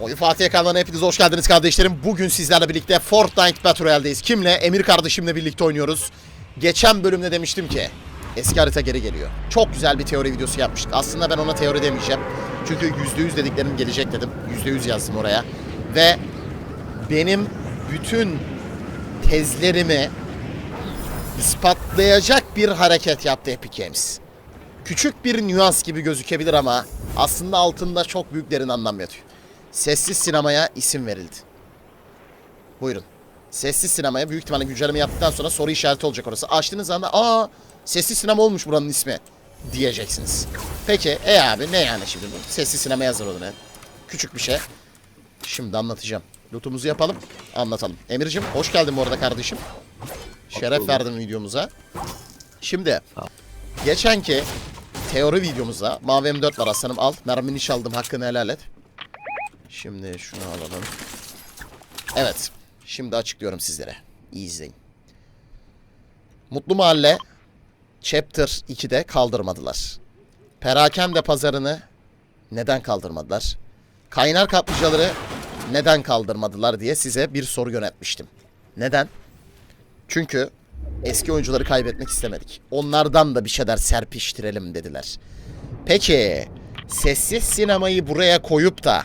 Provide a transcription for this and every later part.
Oyun Fatih kanalına hepiniz hoş geldiniz kardeşlerim. Bugün sizlerle birlikte Fortnite Battle Royale'deyiz. Kimle? Emir kardeşimle birlikte oynuyoruz. Geçen bölümde demiştim ki eski harita geri geliyor. Çok güzel bir teori videosu yapmıştık. Aslında ben ona teori demeyeceğim. Çünkü %100 dediklerim gelecek dedim. %100 yazdım oraya. Ve benim bütün tezlerimi ispatlayacak bir hareket yaptı Epic Games. Küçük bir nüans gibi gözükebilir ama aslında altında çok büyük derin anlam yatıyor. Sessiz sinemaya isim verildi. Buyurun. Sessiz sinemaya büyük ihtimalle güncelleme yaptıktan sonra soru işareti olacak orası. Açtığınız anda aa sessiz sinema olmuş buranın ismi diyeceksiniz. Peki e abi ne yani şimdi bu? Sessiz sinema yazar onu ne? Küçük bir şey. Şimdi anlatacağım. Lootumuzu yapalım, anlatalım. Emir'cim hoş geldin bu arada kardeşim. Şeref verdin videomuza. Şimdi geçenki teori videomuzda Mavi M4 var aslanım al. Mermini çaldım hakkını helal et. Şimdi şunu alalım. Evet. Şimdi açıklıyorum sizlere. İyi izleyin. Mutlu Mahalle Chapter 2'de kaldırmadılar. Perakende pazarını neden kaldırmadılar? Kaynar kaplıcaları neden kaldırmadılar diye size bir soru yöneltmiştim. Neden? Çünkü eski oyuncuları kaybetmek istemedik. Onlardan da bir şeyler serpiştirelim dediler. Peki sessiz sinemayı buraya koyup da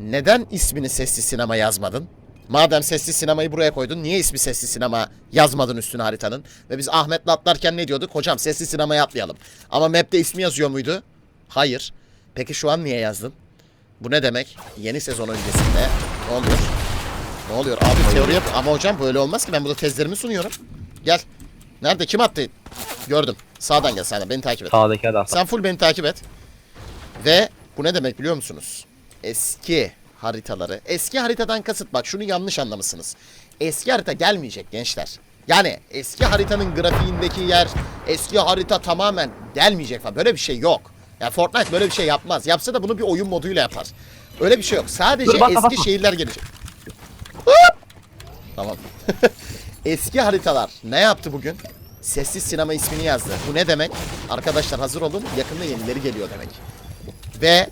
neden ismini sessiz sinema yazmadın? Madem sessiz sinemayı buraya koydun niye ismi sessiz sinema yazmadın üstüne haritanın? Ve biz Ahmet'le atlarken ne diyorduk? Hocam sessiz sinemaya atlayalım. Ama map'te ismi yazıyor muydu? Hayır. Peki şu an niye yazdın? Bu ne demek? Yeni sezon öncesinde ne oluyor? Ne oluyor? Abi teori yap. Ama hocam böyle olmaz ki ben burada tezlerimi sunuyorum. Gel. Nerede? Kim attı? Gördüm. Sağdan gel sağdan. Beni takip et. Sağdaki adam. Sen full beni takip et. Ve bu ne demek biliyor musunuz? Eski haritaları. Eski haritadan kasıt bak şunu yanlış anlamışsınız. Eski harita gelmeyecek gençler. Yani eski haritanın grafiğindeki yer, eski harita tamamen gelmeyecek falan. Böyle bir şey yok. Ya Fortnite böyle bir şey yapmaz. Yapsa da bunu bir oyun moduyla yapar. Öyle bir şey yok. Sadece Dur, bakma, eski bakma. şehirler gelecek. Hop! Tamam. Eski haritalar ne yaptı bugün? Sessiz sinema ismini yazdı. Bu ne demek? Arkadaşlar hazır olun. Yakında yenileri geliyor demek. Ve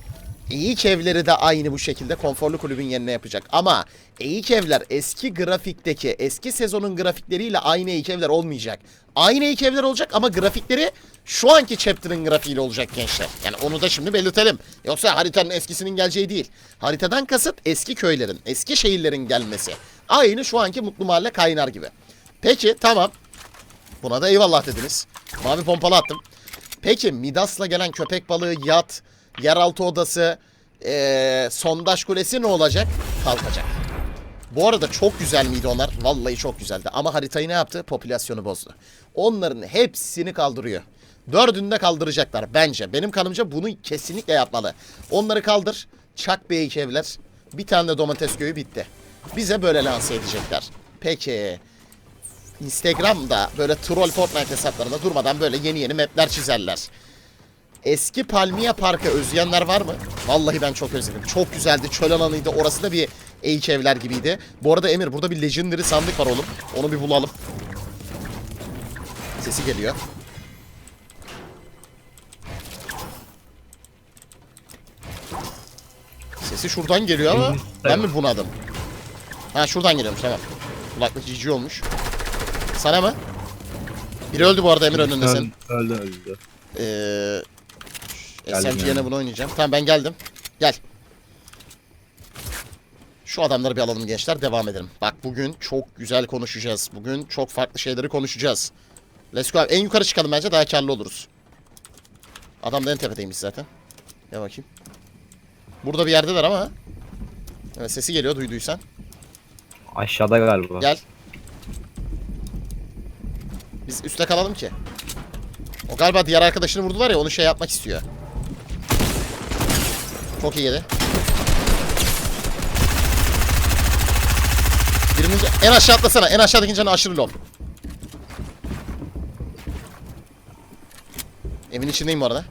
Eğik evleri de aynı bu şekilde konforlu kulübün yerine yapacak. Ama Eğik evler eski grafikteki, eski sezonun grafikleriyle aynı Eğik evler olmayacak. Aynı Eğik evler olacak ama grafikleri şu anki chapter'ın grafiğiyle olacak gençler. Yani onu da şimdi belirtelim. Yoksa haritanın eskisinin geleceği değil. Haritadan kasıt eski köylerin, eski şehirlerin gelmesi. Aynı şu anki Mutlu Mahalle Kaynar gibi. Peki tamam. Buna da eyvallah dediniz. Mavi pompalı attım. Peki Midas'la gelen köpek balığı, yat, yeraltı odası, eee, sondaj kulesi ne olacak? Kalkacak. Bu arada çok güzel miydi onlar? Vallahi çok güzeldi. Ama haritayı ne yaptı? Popülasyonu bozdu. Onların hepsini kaldırıyor. Dördünü de kaldıracaklar bence. Benim kanımca bunu kesinlikle yapmalı. Onları kaldır. Çak beyik evler. Bir tane de domates köyü bitti. Bize böyle lanse edecekler. Peki. Instagram'da böyle troll Fortnite hesaplarında durmadan böyle yeni yeni mapler çizerler. Eski Palmiye Park'ı özleyenler var mı? Vallahi ben çok özledim. Çok güzeldi. Çöl alanıydı. Orası da bir eğik evler gibiydi. Bu arada Emir burada bir Legendary sandık var oğlum. Onu bir bulalım. Sesi geliyor. Sesi şuradan geliyor ama ben mi bunadım? Ha şuradan geliyormuş tamam. Kulaklık cici olmuş. Sana mı? Biri öldü bu arada Emir önünde senin. Öldü öldü. Ee, Geldim SMG yani. bunu oynayacağım. Tamam ben geldim. Gel. Şu adamları bir alalım gençler. Devam edelim. Bak bugün çok güzel konuşacağız. Bugün çok farklı şeyleri konuşacağız. Let's go abi. En yukarı çıkalım bence daha karlı oluruz. Adam da en tepedeymiş zaten. Gel bakayım. Burada bir yerdeler ama. Evet sesi geliyor duyduysan. Aşağıda galiba. Gel. Biz üstte kalalım ki. O galiba diğer arkadaşını vurdular ya onu şey yapmak istiyor. Çok iyi yedi. Birinin en aşağı atlasana. En aşağıdaki canı aşırı low. Evin içindeyim bu arada.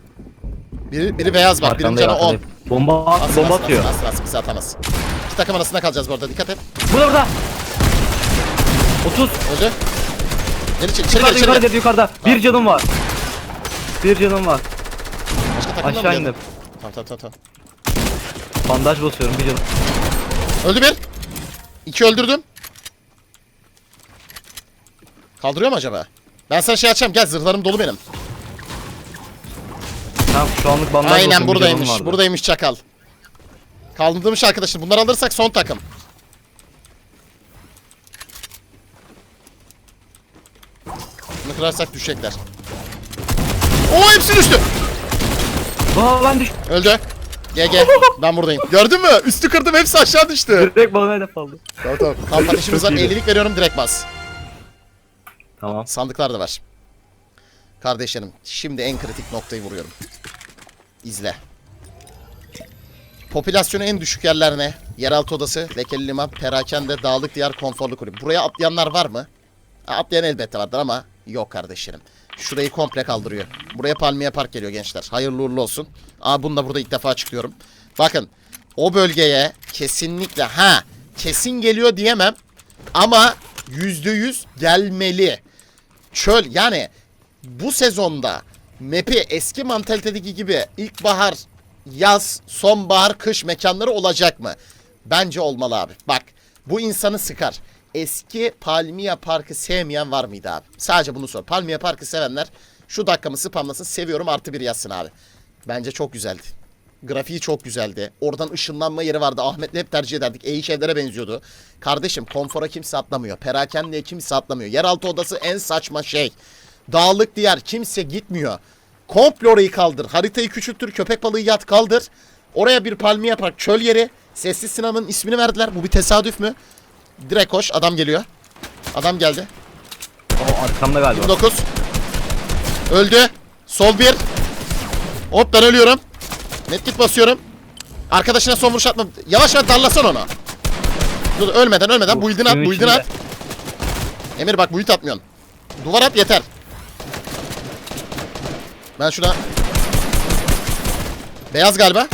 Biri, biri beyaz bak. Birinin canı 10. arkandayım. Bomba at, bomba atıyor. Asla asla bizi atamaz. İki takım arasında kalacağız bu arada. Dikkat et. Burada burada. 30. Öldü. Gel içeri, içeri gel, Yukarıda içeri yukarıda gel. yukarıda. Bir canım var. Bir canım var. Başka takımda mı Aşağı geldin? indim. Tamam tamam tamam. tamam. Bandaj basıyorum bir canım. Öldü bir. İki öldürdüm. Kaldırıyor mu acaba? Ben sana şey açacağım. Gel zırhlarım dolu benim. Tamam şu anlık bandaj basıyorum. Aynen bir buradaymış. canım vardı. Buradaymış çakal. Kaldırmış arkadaşlar. Bunları alırsak son takım. Bunu kırarsak düşecekler. Oo hepsi düştü. Aa ben düş. Öldü. GG. Ben buradayım. Gördün mü? Üstü kırdım hepsi aşağı düştü. Direkt bana hedef aldı. tamam tamam. Var. Çok iyiydi. 50'lik veriyorum direkt bas. Tamam. Sandıklar da var. Kardeşlerim şimdi en kritik noktayı vuruyorum. İzle. Popülasyonu en düşük yerler ne? Yeraltı odası, lekeli liman, perakende, dağlık diyar, konforlu kulüp. Buraya atlayanlar var mı? Ha, Atlayan elbette vardır ama yok kardeşlerim. Şurayı komple kaldırıyor. Buraya Palmiye Park geliyor gençler. Hayırlı uğurlu olsun. Aa bunu da burada ilk defa açıklıyorum. Bakın o bölgeye kesinlikle ha kesin geliyor diyemem ama yüzde yüz gelmeli. Çöl yani bu sezonda map'i eski mantalitedeki gibi ilkbahar, yaz, sonbahar, kış mekanları olacak mı? Bence olmalı abi. Bak bu insanı sıkar. Eski Palmiye Park'ı sevmeyen var mıydı abi? Sadece bunu sor. Palmiye Park'ı sevenler şu dakikamı spamlasın seviyorum artı bir yazsın abi. Bence çok güzeldi. Grafiği çok güzeldi. Oradan ışınlanma yeri vardı. Ahmet'le hep tercih ederdik. İyi şeylere benziyordu. Kardeşim konfora kimse atlamıyor. Perakendeye kimse atlamıyor. Yeraltı odası en saçma şey. Dağlık diğer kimse gitmiyor. Komple orayı kaldır. Haritayı küçültür. Köpek balığı yat kaldır. Oraya bir palmiye park çöl yeri. Sessiz sinemanın ismini verdiler. Bu bir tesadüf mü? Direkt koş. Adam geliyor. Adam geldi. O arkamda galiba. 29. Öldü. Sol bir. Hop ben ölüyorum. Netlik basıyorum. Arkadaşına son vuruş atma. Yavaş yavaş darlasan onu. Dur ölmeden ölmeden Uf, build'ini at içinde. at. Emir bak build atmıyorsun. Duvar at yeter. Ben şuna... Beyaz galiba.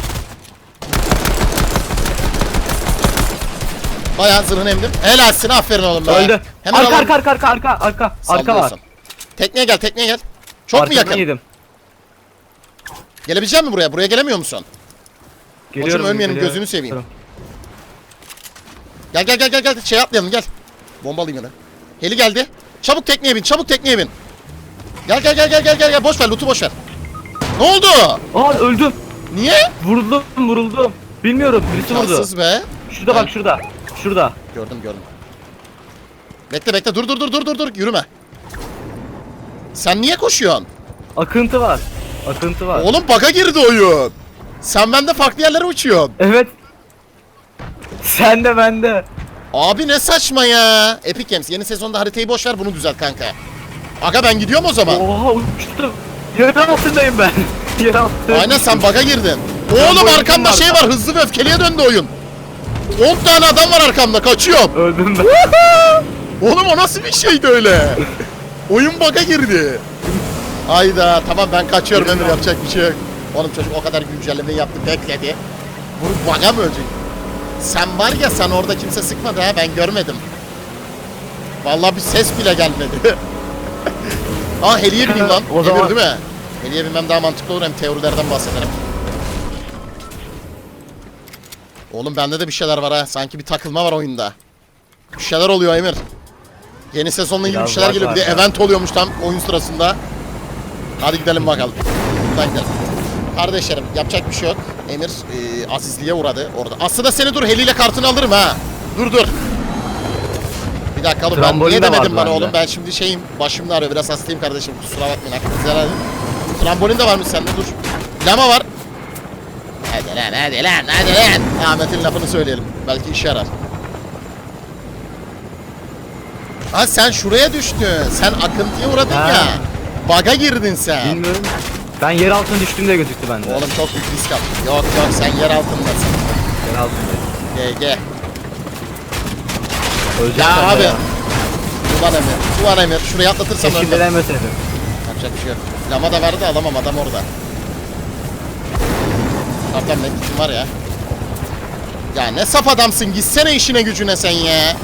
Bayağı zırhını emdim. Helalsin aferin oğlum be. Öldü. Hemen arka, arka arka arka arka arka. Arka var. Tekneye gel tekneye gel. Çok mu Arkadan yakın? yedim. Gelebilecek misin buraya? Buraya gelemiyor musun? Geliyorum. ölmeyenin geliyorum. gözünü seveyim. Gel gel gel gel gel. Şey atlayalım gel. Bombalayayım ya da. Heli geldi. Çabuk tekneye bin. Çabuk tekneye bin. Gel gel gel gel gel gel. gel. Boş ver. Loot'u boş ver. Ne oldu? Aa öldüm. Niye? Vuruldum vuruldum. Bilmiyorum birisi vurdu. Şanssız be. Şurada bak şurada. Şurada. Gördüm gördüm. Bekle bekle. Dur dur dur dur dur dur. Yürüme. Sen niye koşuyorsun? Akıntı var. Akıntı var. Oğlum baka girdi oyun. Sen bende farklı yerlere uçuyorsun. Evet. Sen de ben de. Abi ne saçma ya. Epic Games yeni sezonda haritayı boş ver bunu düzelt kanka. Aga ben gidiyorum o zaman. Oha uçtum. Yer altındayım ben. Yer altındayım. Aynen sen bug'a girdin. Oğlum arkamda şey var hızlı ve öfkeliye döndü oyun. 10 tane adam var arkamda kaçıyorum. Öldüm ben. Oğlum o nasıl bir şeydi öyle? oyun bug'a girdi. Hayda tamam ben kaçıyorum Emir yapacak bir şey yok. Oğlum çocuk o kadar güncelleme yaptı bekledi. Bu bug'a mı ölecek? Sen var ya sen orada kimse sıkmadı ha ben görmedim. Vallahi bir ses bile gelmedi. Aa heliye bineyim lan. O zaman- Emir değil mi? Heliye binmem daha mantıklı olur hem teorilerden bahsederim. Oğlum bende de bir şeyler var ha. Sanki bir takılma var oyunda. Bir şeyler oluyor Emir. Yeni sezonla ilgili bir şeyler var geliyor. Bir de ya. event oluyormuş tam oyun sırasında. Hadi gidelim bakalım. Buradan gidelim. Kardeşlerim yapacak bir şey yok. Emir e, azizliğe uğradı orada. Aslında seni dur heliyle kartını alırım ha. Dur dur. Bir dakika oğlum ben Trambolin niye de demedim vardı bana bende. oğlum ben şimdi şeyim başımda ağrıyor biraz hastayım kardeşim kusura bakmayın hakkınızı helal edin. Trambolin de varmış sende dur. Lama var. Hadi lan hadi lan hadi lan. Ahmet'in lafını söyleyelim. Belki işe yarar. Ha sen şuraya düştün. Sen akıntıya uğradın Ha. ya. Baga girdin sen. Bilmiyorum. Ben yer altına düştüğümde gözüktü bende. Oğlum çok büyük risk aldın. Yok yok sen yer altındasın. Yer altındayım. GG. Öleceğim Ya ben abi. Ulan Emir. Ulan Emir. Şuraya atlatırsam Keşke ölmem. denemeseydim. Yapacak bir şey yok. Lama da vardı alamam adam orada. Ne gittin var ya. Ya ne saf adamsın gitsene işine gücüne sen ya.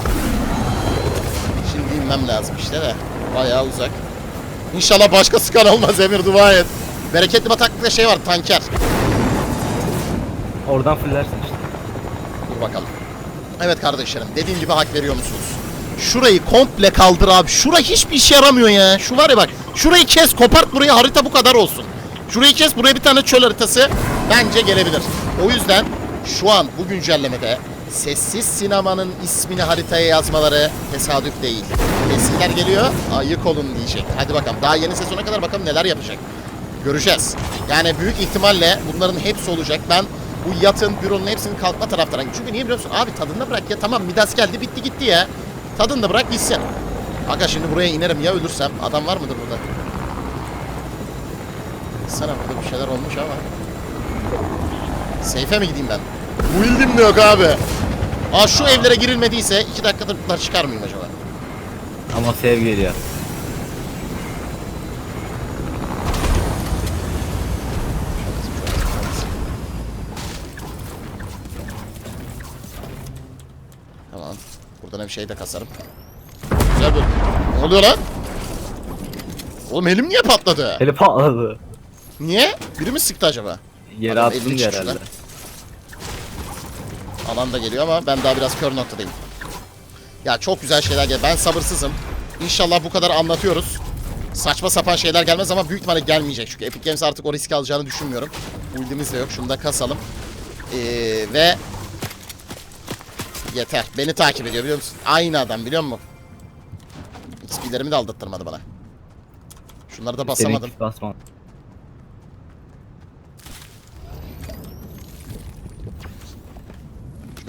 Şimdi inmem lazım işte de. Bayağı uzak. İnşallah başka sıkan olmaz Emir dua et. Bereketli bataklıkta şey var tanker. Oradan fullersin işte. Dur bakalım. Evet kardeşlerim dediğim gibi hak veriyor musunuz? Şurayı komple kaldır abi. Şura hiçbir işe yaramıyor ya. Şu var ya bak. Şurayı kes kopart buraya harita bu kadar olsun. Şurayı kes buraya bir tane çöl haritası bence gelebilir. O yüzden şu an bu güncellemede sessiz sinemanın ismini haritaya yazmaları tesadüf değil. Eskiler geliyor ayık olun diyecek. Hadi bakalım daha yeni sezona kadar bakalım neler yapacak. Göreceğiz. Yani büyük ihtimalle bunların hepsi olacak. Ben bu yatın, büronun hepsinin kalkma taraftarıyım. Çünkü niye biliyor musun? Abi tadında bırak ya. Tamam Midas geldi bitti gitti ya. Tadında bırak gitsin. Aga şimdi buraya inerim ya ölürsem. Adam var mıdır burada? Sana burada bir şeyler olmuş ama. Seyfe mi gideyim ben? Build'im de yok abi. Aa şu evlere girilmediyse iki dakikadır bunlar çıkar mıyım acaba? Ama sev geliyor. Tamam. Buradan bir şey de kasarım. Güzel bölüm. Ne oluyor lan? Oğlum elim niye patladı? Eli patladı. Niye? Biri mi sıktı acaba? Yere Adam elini herhalde. Alan da geliyor ama ben daha biraz kör noktadayım. Ya çok güzel şeyler gel. Ben sabırsızım. İnşallah bu kadar anlatıyoruz. Saçma sapan şeyler gelmez ama büyük ihtimalle gelmeyecek. Çünkü Epic Games artık o riski alacağını düşünmüyorum. Build'imiz de yok. Şunu da kasalım. Ee, ve yeter. Beni takip ediyor biliyor musun? Aynı adam biliyor musun? XP'lerimi de aldattırmadı bana. Şunları da basamadım. Seninki basma.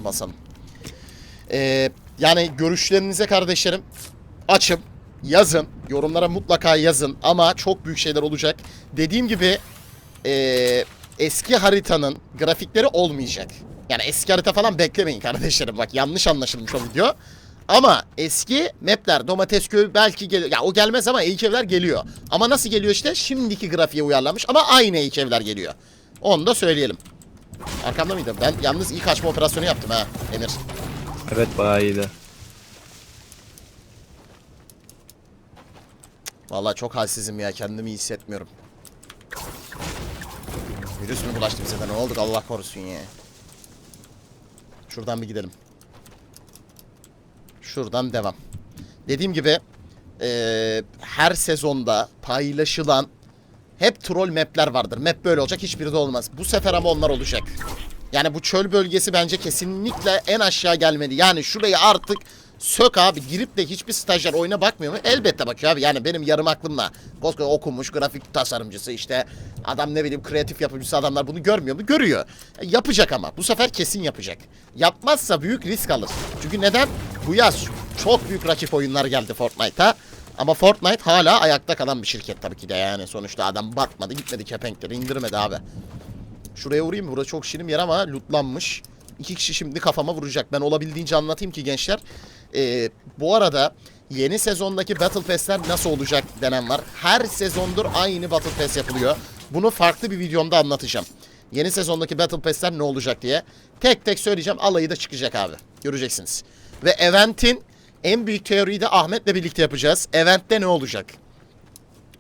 Şunu basalım. Ee, yani görüşlerinize kardeşlerim açım. Yazın. Yorumlara mutlaka yazın. Ama çok büyük şeyler olacak. Dediğim gibi ee, eski haritanın grafikleri olmayacak. Yani eski harita falan beklemeyin kardeşlerim. Bak yanlış anlaşılmış o video. Ama eski mapler domates köyü belki geliyor. Ya o gelmez ama eğik evler geliyor. Ama nasıl geliyor işte? Şimdiki grafiğe uyarlanmış ama aynı eğik evler geliyor. Onu da söyleyelim. Arkamda mıydı? Ben yalnız ilk açma operasyonu yaptım ha Emir. Evet bayağı iyiydi. Vallahi çok halsizim ya kendimi iyi hissetmiyorum. Virüs mü bulaştı bize de ne olduk Allah korusun ya. Şuradan bir gidelim. Şuradan devam. Dediğim gibi eee, her sezonda paylaşılan hep troll mapler vardır. Map böyle olacak hiçbiri de olmaz. Bu sefer ama onlar olacak. Yani bu çöl bölgesi bence kesinlikle en aşağı gelmeli. Yani şurayı artık sök abi. Girip de hiçbir stajyer oyuna bakmıyor mu? Elbette bakıyor abi. Yani benim yarım aklımla. Koskoca okumuş grafik tasarımcısı işte adam ne bileyim kreatif yapımcısı adamlar bunu görmüyor mu? Görüyor. E, Yapacak ama. Bu sefer kesin yapacak. Yapmazsa büyük risk alır. Çünkü neden? Bu yaz çok büyük rakip oyunlar geldi Fortnite'a. Ama Fortnite hala ayakta kalan bir şirket tabii ki de yani. Sonuçta adam batmadı gitmedi kepenkleri indirmedi abi. Şuraya vurayım mı? Burası çok şirin yer ama lootlanmış. İki kişi şimdi kafama vuracak. Ben olabildiğince anlatayım ki gençler. Ee, bu arada yeni sezondaki Battle Pass'ler nasıl olacak denen var. Her sezondur aynı Battle Pass yapılıyor. Bunu farklı bir videomda anlatacağım. Yeni sezondaki Battle Pass'ler ne olacak diye. Tek tek söyleyeceğim. Alayı da çıkacak abi. Göreceksiniz. Ve Event'in en büyük teoriyi de Ahmet'le birlikte yapacağız. Event'te ne olacak?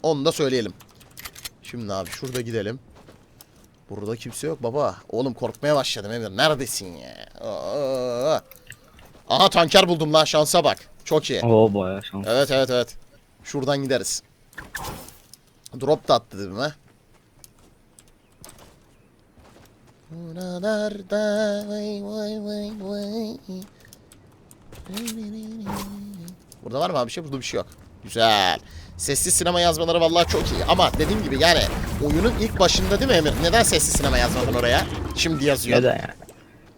Onu da söyleyelim. Şimdi abi şurada gidelim. Burada kimse yok baba. Oğlum korkmaya başladım Emir. Neredesin ya? Aa. Aha tanker buldum lan şansa bak. Çok iyi. Oo bayağı şans. Evet evet evet. Şuradan gideriz. Drop da attı değil mi? Buralarda vay vay vay vay. Burada var mı abi bir şey? Burada bir şey yok. Güzel. Sessiz sinema yazmaları vallahi çok iyi. Ama dediğim gibi yani oyunun ilk başında değil mi Emir? Neden sessiz sinema yazmadın oraya? Şimdi yazıyor. Neden yani?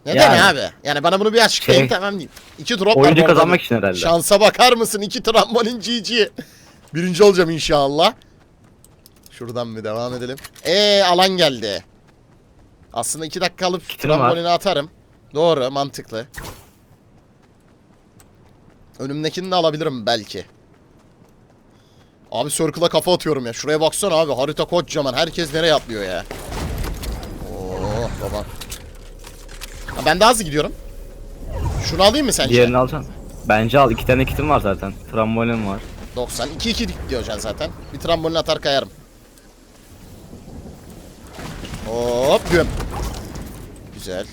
Neden Yani- abi? Yani bana bunu bir açıklayın Şey- tamam diyeyim. İki drop var Oyuncu bu arada. kazanmak için herhalde. Şansa bakar mısın? İki trambolin GG. Birinci olacağım inşallah. Şuradan bir devam edelim. Ee alan geldi. Aslında iki dakika alıp Kitim var. trambolini atarım. Doğru mantıklı. Önümdekini de alabilirim belki. Abi circle'a kafa atıyorum ya. Şuraya baksana abi. Harita kocaman. Herkes nereye atlıyor ya. Oh baba. Ha, ben daha hızlı gidiyorum. Şunu alayım mı sence? Diğerini alacaksın. Bence al. iki tane kitim var zaten. Trambolin var. 90. 2-2 diyorsun zaten. Bir trambolin atar kayarım. Hop güm. Güzel.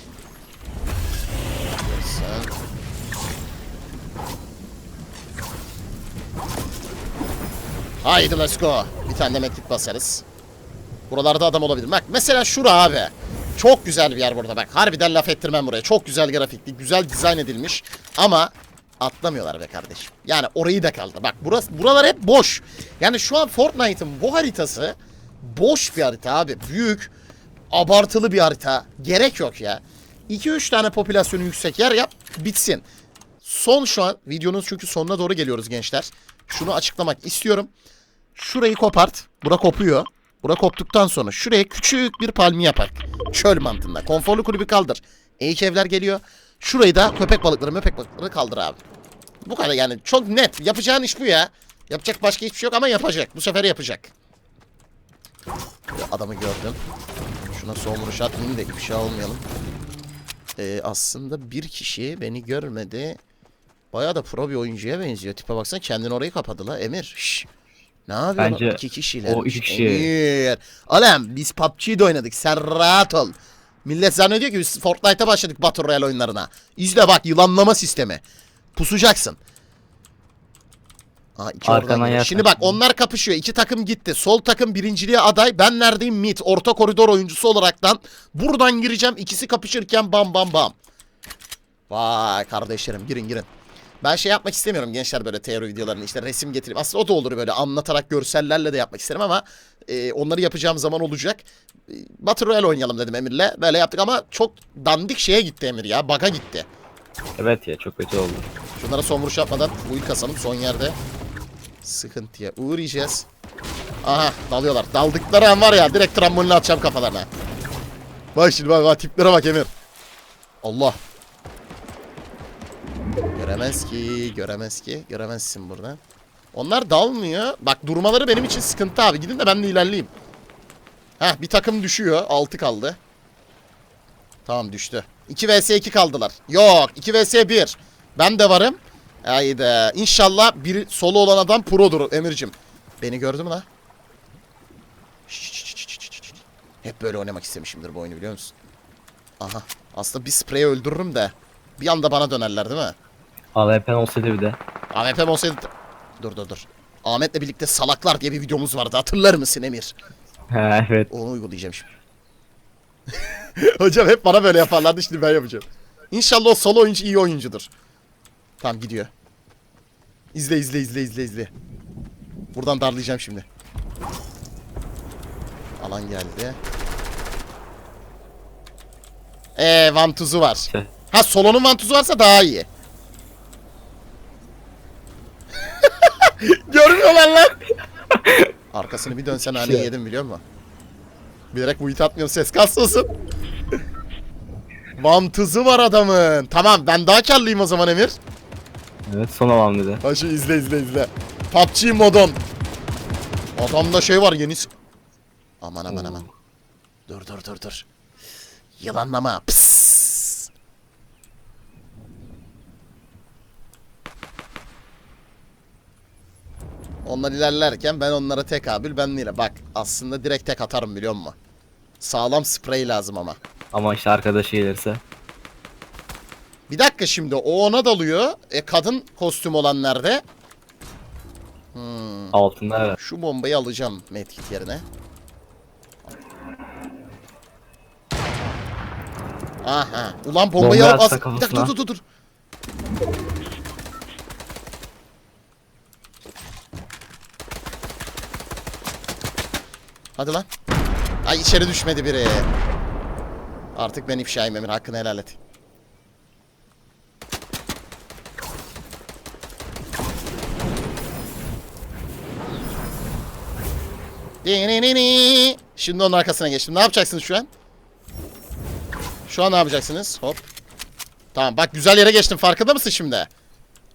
Haydi let's go. Bir tane medkit basarız. Buralarda adam olabilir. Bak mesela şura abi. Çok güzel bir yer burada bak. Harbiden laf ettirmem buraya. Çok güzel grafikli, güzel dizayn edilmiş. Ama atlamıyorlar be kardeşim. Yani orayı da kaldı. Bak burası, buralar hep boş. Yani şu an Fortnite'ın bu haritası boş bir harita abi. Büyük, abartılı bir harita. Gerek yok ya. 2-3 tane popülasyonu yüksek yer yap, bitsin. Son şu an videonun çünkü sonuna doğru geliyoruz gençler. Şunu açıklamak istiyorum. Şurayı kopart. Bura kopuyor. Bura koptuktan sonra şuraya küçük bir palmiye yapar. Çöl mantığında. Konforlu kulübü kaldır. Eğik evler geliyor. Şurayı da köpek balıkları, köpek balıkları kaldır abi. Bu kadar yani çok net. Yapacağın iş bu ya. Yapacak başka hiçbir şey yok ama yapacak. Bu sefer yapacak. Ya Adamı gördüm. Şuna son vuruş atmayayım da ifşa olmayalım. Ee, aslında bir kişi beni görmedi. Bayağı da pro bir oyuncuya benziyor. Tipe baksana kendini orayı kapadı la Emir. Şşş. Ne yapıyorsun? Bence iki kişiler. o iki kişi. Emir. Alem biz PUBG'de oynadık. Sen rahat ol. Millet zannediyor ki biz Fortnite'a başladık Battle Royale oyunlarına. İzle bak yılanlama sistemi. Pusacaksın. Aa, iki oradan geliyor. yer Şimdi bak onlar kapışıyor. İki takım gitti. Sol takım birinciliğe aday. Ben neredeyim? Mid. Orta koridor oyuncusu olaraktan. Buradan gireceğim. İkisi kapışırken bam bam bam. Vay kardeşlerim girin girin. Ben şey yapmak istemiyorum gençler böyle teori videolarını işte resim getirip aslında o da olur böyle anlatarak görsellerle de yapmak isterim ama e, onları yapacağım zaman olacak. E, Battle Royale oynayalım dedim Emir'le. Böyle yaptık ama çok dandik şeye gitti Emir ya. Baga gitti. Evet ya çok kötü oldu. Şunlara son vuruş yapmadan ilk kasalım son yerde. Sıkıntıya uğrayacağız. Aha dalıyorlar. Daldıkları an var ya direkt trambolinle atacağım kafalarına. Bak şimdi bak, bak tiplere bak Emir. Allah. Göremez ki, göremez ki. Göremezsin burada. Onlar dalmıyor. Bak durmaları benim için sıkıntı abi. Gidin de ben de ilerleyeyim. Heh bir takım düşüyor. 6 kaldı. Tamam düştü. 2 vs 2 kaldılar. Yok 2 vs 1. Ben de varım. Haydi. İnşallah bir solo olan adam produr Emir'cim. Beni gördü mü la? Hep böyle oynamak istemişimdir bu oyunu biliyor musun? Aha. Aslında bir sprey öldürürüm de. Bir anda bana dönerler değil mi? AWP olsaydı bir de. AWP'm olsaydı... Dur dur dur. Ahmet'le birlikte salaklar diye bir videomuz vardı. Hatırlar mısın Emir? He evet. Onu uygulayacağım şimdi. Hocam hep bana böyle yaparlardı şimdi ben yapacağım. İnşallah o solo oyuncu iyi oyuncudur. Tamam gidiyor. İzle izle izle izle izle. Buradan darlayacağım şimdi. Alan geldi. Eee vantuzu var. Ha solonun vantuzu varsa daha iyi. Görmüyorlar lan. Arkasını bir dönsen hani yedim biliyor musun? Bilerek bu it atmıyorum ses kalsın. Vantuzu var adamın. Tamam ben daha karlıyım o zaman Emir. evet son alan dedi. Ha şu izle izle izle. PUBG modon. Adamda şey var yeni... Aman aman aman. Dur dur dur dur. Yılanlama. Psss. Onlar ilerlerken ben onlara tekabül ben ile. Bak aslında direkt tek atarım biliyor musun? Sağlam sprey lazım ama. Ama işte arkadaşı gelirse. Bir dakika şimdi o ona dalıyor. E kadın kostüm olan nerede? Altında evet. Şu bombayı alacağım medkit yerine. Aha. Ulan bombayı Bombayı al. atsa As- bir dakika kafasına. dur dur dur. Hadi lan. Ay içeri düşmedi biri. Artık ben ifşayım Emir. Hakkını helal et. Şimdi onun arkasına geçtim. Ne yapacaksınız şu an? Şu an ne yapacaksınız? Hop. Tamam bak güzel yere geçtim. Farkında mısın şimdi?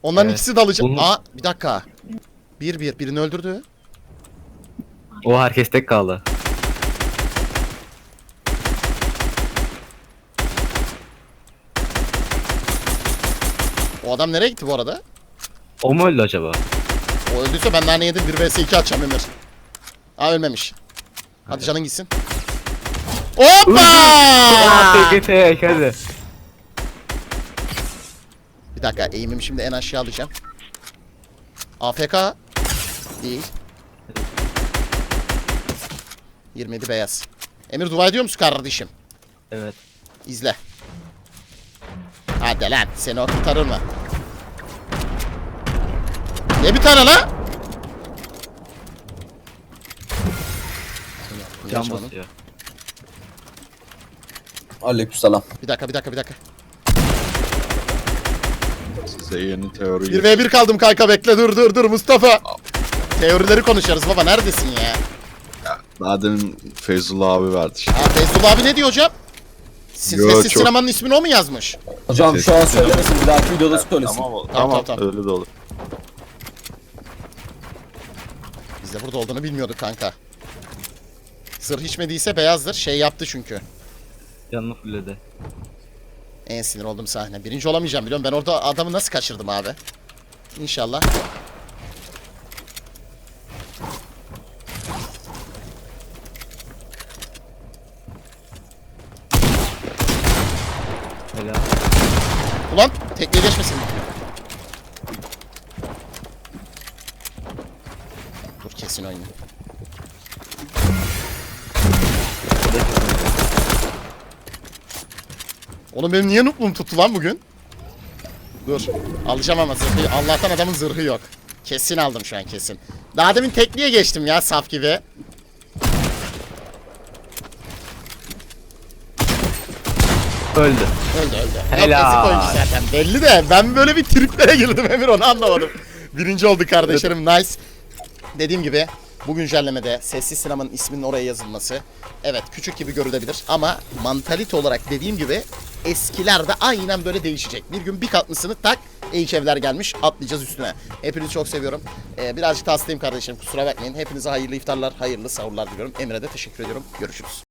Onların Evet. ikisi de alacak. Bunu- Aa bir dakika. Bir bir. Birini öldürdü. O herkes tek kaldı. O adam nereye gitti bu arada? O mu öldü acaba? O öldüyse ben daha ne yedim? 1 vs 2 atacağım Emir. Aa ölmemiş. Hadi canın gitsin. Hoppa! Tek hadi. Bir dakika eğimimi şimdi en aşağı alacağım. AFK değil. 27 beyaz. Emir dua ediyor musun kardeşim? Evet. İzle. Hadi lan seni o kurtarır mı? Ne bir tane la? Can basıyor. Aleykümselam. Bir dakika bir dakika bir dakika. Size yeni teori 1v1 kaldım kanka bekle dur dur dur Mustafa. Teorileri konuşuyoruz baba neredesin ya? Daha demin Feyzullah abi verdi işte. Ha Feyzullah abi ne diyor hocam? Siz Yo, Sessiz çok- Sinema'nın ismini o mu yazmış? Hocam şu an söylemesin bir dahaki videoda söylesin. Tamam, tamam, tamam. öyle de olur. Biz de burada olduğunu bilmiyorduk kanka. Zırh içmediyse beyazdır. Şey yaptı çünkü. Canını fulledi. En sinir olduğum sahne. Birinci olamayacağım biliyorum. Ben orada adamı nasıl kaçırdım abi? İnşallah. Helal. Ulan tekneye geçmesin. Dur kesin oyunu. Oğlum benim niye nuklum tuttu lan bugün? Dur. Alacağım ama zırhı. Allah'tan adamın zırhı yok. Kesin aldım şu an kesin. Daha demin tekliğe geçtim ya saf gibi. Öldü. Öldü öldü. Helal. Yok, oyuncu zaten belli de ben böyle bir triplere girdim Emir onu anlamadım. Birinci oldu kardeşlerim nice. Dediğim gibi bu güncellemede sessiz sinemanın isminin oraya yazılması evet küçük gibi görülebilir ama mantalite olarak dediğim gibi eskilerde aynen böyle değişecek. Bir gün bir katlısını tak ilk evler gelmiş atlayacağız üstüne. Hepinizi çok seviyorum. Ee, birazcık da hastayım kardeşim kusura bakmayın. Hepinize hayırlı iftarlar, hayırlı sahurlar diliyorum. Emre de teşekkür ediyorum. Görüşürüz.